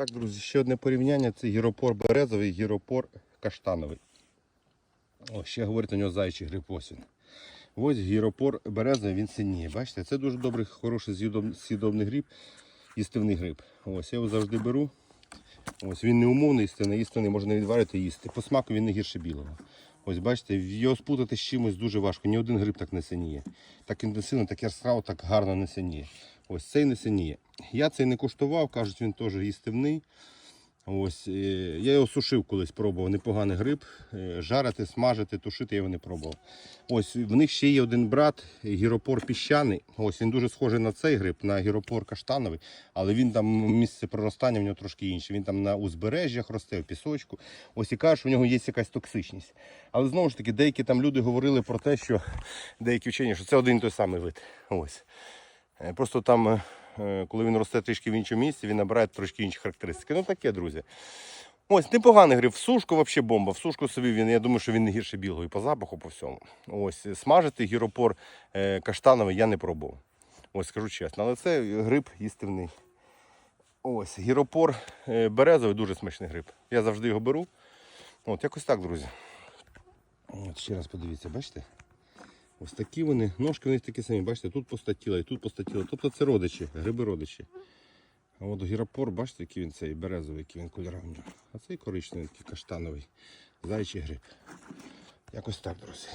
Так, друзі, ще одне порівняння це гіропор березовий, гіропор каштановий. О, ще говорить у нього зайчий грипосін. ось гіропор березовий, він синіє. Бачите, це дуже добрий, хороший сідобний гриб, їстивний гриб. Ось я його завжди беру. Ось він не умовний істинний, істинний можна відварити і їсти. По смаку він не гірше білого. Ось бачите, його спутати з чимось дуже важко. Ні один гриб так не синіє. Так інтенсивно, так яскраво, так гарно не синіє. Ось цей не синіє. Я цей не куштував, кажуть, він теж їстивний. Ось, я його сушив колись, пробував. Непоганий гриб. Е, Жарити, смажити, тушити я його не пробував. Ось в них ще є один брат, гіропор піщаний. Ось він дуже схожий на цей гриб, на гіропор каштановий, але він там місце проростання в нього трошки інше. Він там на узбережжях росте, в пісочку. Ось і кажуть, що в нього є якась токсичність. Але знову ж таки, деякі там люди говорили про те, що деякі вчені, що це один і той самий вид. Ось. Е, Просто там, е, коли він росте трішки в іншому місці, він набирає трошки інші характеристики. Ну таке, друзі. Ось, непоганий гриб. В сушку взагалі бомба. В сушку собі він, я думаю, що він не гірше білого і по запаху, по всьому. Ось, смажити гіропор е, каштановий я не пробував. Ось, скажу чесно, але це гриб їстивний. Ось, гіропор е, березовий, дуже смачний гриб. Я завжди його беру. От, якось так, друзі. От, ще раз подивіться, бачите? Ось такі вони, ножки в них такі самі, бачите, тут постатіла і тут постатіла. Тобто це родичі, гриби родичі. А от гіропор, бачите, який він цей березовий, який він кольоровий. А цей коричневий, такий каштановий, зайчий гриб. Якось так, друзі.